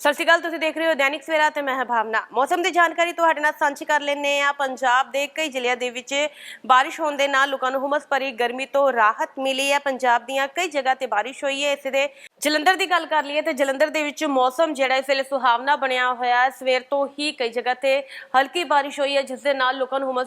ਸਤਿ ਸ਼੍ਰੀ ਅਕਾਲ, ਤੁਸੀਂ ਦੇਖ ਰਹੇ ਹੋ ਦੈਨਿਕ ਸਵੇਰਾ ਤੇ ਮੈਂ ਭਾਵਨਾ। ਮੌਸਮ ਦੀ ਜਾਣਕਾਰੀ ਤੁਹਾਡੇ ਨਾਲ ਸਾਂਝੀ ਕਰ ਲੈਂਦੇ ਆ ਪੰਜਾਬ ਦੇ ਕਈ ਜ਼ਿਲ੍ਹਿਆਂ ਦੇ ਵਿੱਚ ਬਾਰਿਸ਼ ਹੋਣ ਦੇ ਨਾਲ ਲੋਕਾਂ ਨੂੰ ਹੁਮਸ ਭਰੀ ਗਰਮੀ ਤੋਂ ਰਾਹਤ ਮਿਲੀ ਹੈ। ਪੰਜਾਬ ਦੀਆਂ ਕਈ ਜਗ੍ਹਾ ਤੇ ਬਾਰਿਸ਼ ਹੋਈ ਹੈ। ਇਸੇ ਦੇ ਜਲੰਧਰ ਦੀ ਗੱਲ ਕਰ ਲਈਏ ਤੇ ਜਲੰਧਰ ਦੇ ਵਿੱਚ ਮੌਸਮ ਜਿਹੜਾ ਇਸ ਵੇਲੇ ਸੁਹਾਵਣਾ ਬਣਿਆ ਹੋਇਆ ਹੈ। ਸਵੇਰ ਤੋਂ ਹੀ ਕਈ ਜਗ੍ਹਾ ਤੇ ਹਲਕੀ ਬਾਰਿਸ਼ ਹੋਈ ਹੈ, ਜਿਸ ਦੇ ਨਾਲ ਲੋਕਾਂ ਨੂੰ ਹੁਮਸ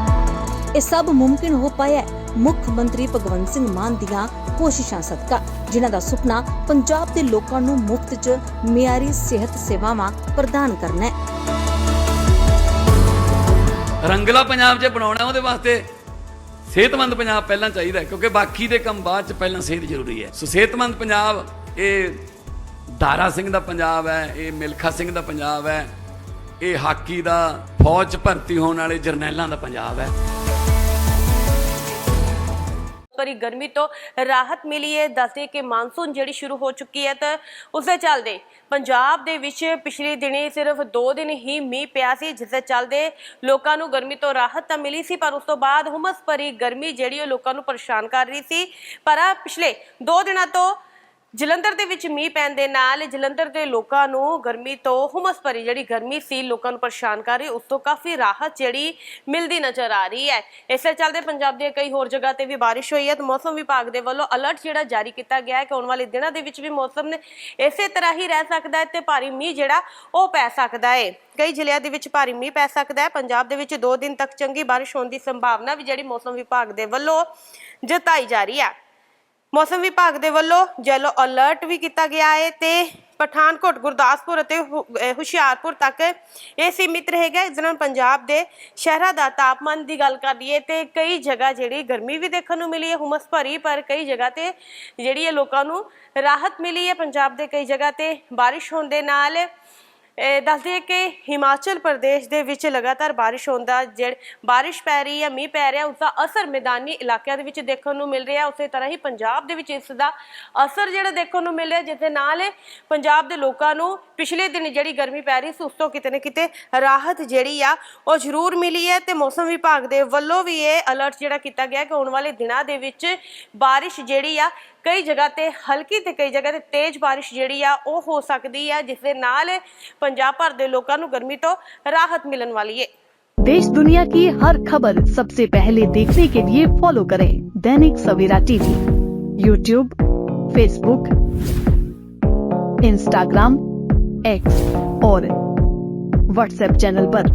ਇਹ ਸਭ ਮੁਮਕਿਨ ਹੋ ਪਾਇਆ ਮੁੱਖ ਮੰਤਰੀ ਭਗਵੰਤ ਸਿੰਘ ਮਾਨ ਦੀਆਂ ਕੋਸ਼ਿਸ਼ਾਂ ਸਦਕਾ, ਜਿਨ੍ਹਾਂ ਦਾ ਸੁਪਨਾ ਪੰਜਾਬ ਦੇ ਲੋਕਾਂ ਨੂੰ ਮੁਫਤ 'ਚ ਮਿਆਰੀ ਸਿਹਤ ਸੇਵਾਵਾਂ ਪ੍ਰਦਾਨ ਕਰਨਾ ਹੈ। ਰੰਗਲਾ ਪੰਜਾਬ ਜੇ ਬਣਾਉਣਾ ਉਹਦੇ ਵਾਸਤੇ ਸਿਹਤਮੰਦ ਪੰਜਾਬ ਪਹਿਲਾਂ ਚਾਹੀਦਾ ਕਿਉਂਕਿ ਬਾਕੀ ਦੇ ਕੰਮ ਬਾਅਦ ਚ ਪਹਿਲਾਂ ਸਿਹਤ ਜ਼ਰੂਰੀ ਹੈ। ਸੋ ਸਿਹਤਮੰਦ ਪੰਜਾਬ, ਇਹ ਦਾਰਾ ਸਿੰਘ ਦਾ ਪੰਜਾਬ ਹੈ, ਇਹ ਮਿਲਖਾ ਸਿੰਘ ਦਾ ਪੰਜਾਬ ਹੈ ਇਹ ਹਾਕੀ ਦਾ ਫੌਜ 'ਚ ਭਰਤੀ ਹੋਣ ਵਾਲੇ ਜਰਨੈਲਾਂ ਦਾ ਪੰਜਾਬ ਹੈ। ਭਰੀ ਗਰਮੀ ਤੋਂ ਰਾਹਤ ਮਿਲੀ ਹੈ। ਦੱਸਦੇ ਕਿ ਮਾਨਸੂਨ ਜਿਹੜੀ ਸ਼ੁਰੂ ਹੋ ਚੁੱਕੀ ਹੈ ਤਾਂ ਉਸ ਦੇ ਚੱਲਦੇ ਪੰਜਾਬ ਦੇ ਵਿੱਚ ਪਿਛਲੇ ਦਿਨੀ ਸਿਰਫ 2 ਦਿਨ ਹੀ ਮੀਂਹ ਪਿਆ ਸੀ, ਜਿਸ ਦੇ ਚੱਲਦੇ ਲੋਕਾਂ ਨੂੰ ਗਰਮੀ ਤੋਂ ਰਾਹਤ ਤਾਂ ਮਿਲੀ ਸੀ, ਪਰ ਉਸ ਤੋਂ ਬਾਅਦ ਹੁਮਸ ਭਰੀ ਗਰਮੀ ਜਿਹੜੀ ਉਹ ਲੋਕਾਂ ਨੂੰ ਪਰੇਸ਼ਾਨ ਕਰ ਰਹੀ ਸੀ। ਪਰ ਪਿਛਲੇ 2 ਦਿਨਾਂ ਤੋਂ ਜਲੰਧਰ ਦੇ ਵਿੱਚ ਮੀਂਹ ਪੈਣ ਦੇ ਨਾਲ ਜਲੰਧਰ ਦੇ ਲੋਕਾਂ ਨੂੰ ਗਰਮੀ ਤੋਂ ਹੁਮਸ ਭਰੀ ਜਿਹੜੀ ਗਰਮੀ ਸੀ, ਲੋਕਾਂ ਨੂੰ ਪਰੇਸ਼ਾਨ ਕਰ ਰਹੀ, ਉਸ ਤੋਂ ਕਾਫੀ ਰਾਹਤ ਜਿਹੜੀ ਮਿਲਦੀ ਨਜ਼ਰ ਆ ਰਹੀ ਹੈ। ਇਸੇ ਚੱਲਦੇ ਪੰਜਾਬ ਦੀਆਂ ਕਈ ਹੋਰ ਜਗ੍ਹਾ ਤੇ ਵੀ ਬਾਰਿਸ਼ ਹੋਈ ਹੈ ਤੇ ਮੌਸਮ ਵਿਭਾਗ ਦੇ ਵੱਲੋਂ ਅਲਰਟ ਜਿਹੜਾ ਜਾਰੀ ਕੀਤਾ ਗਿਆ ਹੈ ਕਿ ਆਉਣ ਵਾਲੇ ਦਿਨਾਂ ਦੇ ਵਿੱਚ ਵੀ ਮੌਸਮ ਨੇ ਇਸੇ ਤਰ੍ਹਾਂ ਹੀ ਰਹਿ ਸਕਦਾ ਹੈ ਤੇ ਭਾਰੀ ਮੀਂਹ ਜਿਹੜਾ ਉਹ ਪੈ ਸਕਦਾ ਹੈ। ਕਈ ਜ਼ਿਲ੍ਹਿਆਂ ਦੇ ਵਿੱਚ ਭਾਰੀ ਮੀਂਹ ਪੈ ਸਕਦਾ ਹੈ। ਪੰਜਾਬ ਦੇ ਵਿੱਚ 2 ਦਿਨ ਤੱਕ ਚੰਗੀ ਬਾਰਿਸ਼ ਹੋਣ ਦੀ ਸੰਭਾਵਨਾ ਵੀ ਜਿਹੜੀ ਮੌਸਮ ਵਿਭਾਗ ਦੇ ਵੱਲੋਂ ਜਤਾਈ ਜਾ ਰਹੀ ਹੈ। ਮੌਸਮ ਵਿਭਾਗ ਦੇ ਵੱਲੋਂ ਜੈਲੋ ਅਲਰਟ ਵੀ ਕੀਤਾ ਗਿਆ ਹੈ ਤੇ ਪਠਾਨਕੋਟ, ਗੁਰਦਾਸਪੁਰ ਅਤੇ ਹੁ- ਹੁਸ਼ਿਆਰਪੁਰ ਤੱਕ ਇਹ ਸੀਮਿਤ ਰਹੇਗਾ। ਇਸ ਨਾਲ ਪੰਜਾਬ ਦੇ ਸ਼ਹਿਰਾਂ ਦਾ ਤਾਪਮਾਨ ਦੀ ਗੱਲ ਕਰ ਲਈਏ ਤੇ ਕਈ ਜਗ੍ਹਾ ਜਿਹੜੀ ਗਰਮੀ ਵੀ ਦੇਖਣ ਨੂੰ ਮਿਲੀ ਹੈ, ਹੁਮਸ ਭਰੀ, ਪਰ ਕਈ ਜਗ੍ਹਾ ਤੇ ਜਿਹੜੀ ਹੈ ਲੋਕਾਂ ਨੂੰ ਰਾਹਤ ਮਿਲੀ ਹੈ। ਪੰਜਾਬ ਦੇ ਕਈ ਜਗ੍ਹਾ ਤੇ ਬਾਰਿਸ਼ ਹੋਣ ਦੇ ਨਾਲ ਦੱਸਦੇ ਕਿ ਹਿਮਾਚਲ ਪ੍ਰਦੇਸ਼ ਦੇ ਵਿੱਚ ਲਗਾਤਾਰ ਬਾਰਿਸ਼ ਹੁੰਦਾ ਦਾ ਬਾਰਿਸ਼ ਪੈ ਰਹੀ ਹੈ, ਮੀਂਹ ਪੈ ਰਿਹਾ, ਉਸ ਦਾ ਅਸਰ ਮੈਦਾਨੀ ਇਲਾਕਿਆਂ ਦੇ ਵਿੱਚ ਦੇਖਣ ਨੂੰ ਮਿਲ ਰਿਹਾ। ਉਸੇ ਤਰ੍ਹਾਂ ਹੀ ਪੰਜਾਬ ਦੇ ਵਿੱਚ ਇਸ ਦਾ ਅਸਰ ਜਿਹੜਾ ਦੇਖਣ ਨੂੰ ਮਿਲ ਰਿਹਾ ਜਿਸ ਦੇ ਨਾਲ ਪੰਜਾਬ ਦੇ ਲੋਕਾਂ ਨੂੰ ਪਿਛਲੇ ਦਿਨ ਜਿਹੜੀ ਗਰਮੀ ਪੈ ਰਹੀ ਸੀ, ਉਸ ਤੋਂ ਕਿਤੇ ਨਾ ਕਿਤੇ ਰਾਹਤ ਜਿਹੜੀ ਆ, ਉਹ ਜ਼ਰੂਰ ਮਿਲੀ ਹੈ। ਤੇ ਮੌਸਮ ਵਿਭਾਗ ਦੇ ਵੱਲੋਂ ਵੀ ਇਹ ਅਲਰਟ ਜਿਹੜਾ ਕੀਤਾ ਗਿਆ ਕਿ ਆਉਣ ਵਾਲੇ ਦਿਨਾਂ ਦੇ ਵਿੱਚ ਬਾਰਿਸ਼ ਜਿਹੜੀ ਆ ਕਈ ਜਗ੍ਹਾ ਤੇ ਹਲਕੀ ਤੇ ਕਈ ਜਗ੍ਹਾ ਤੇ ਤੇਜ਼ ਬਾਰਿਸ਼ ਜਿਹੜੀ ਆ ਉਹ ਹੋ ਸਕਦੀ ਆ ਜਿਸ ਦੇ ਨਾਲ ਪੰਜਾਬ ਭਰ ਦੇ ਲੋਕਾਂ ਨੂੰ ਗਰਮੀ ਤੋਂ ਰਾਹਤ ਮਿਲਣ ਵਾਲੀ ਹੈ देश दुनिया की हर खबर सबसे पहले देखने के लिए फॉलो करें Dainik Savera TV YouTube Facebook Instagram X और व्हाट्सएप चैनल पर।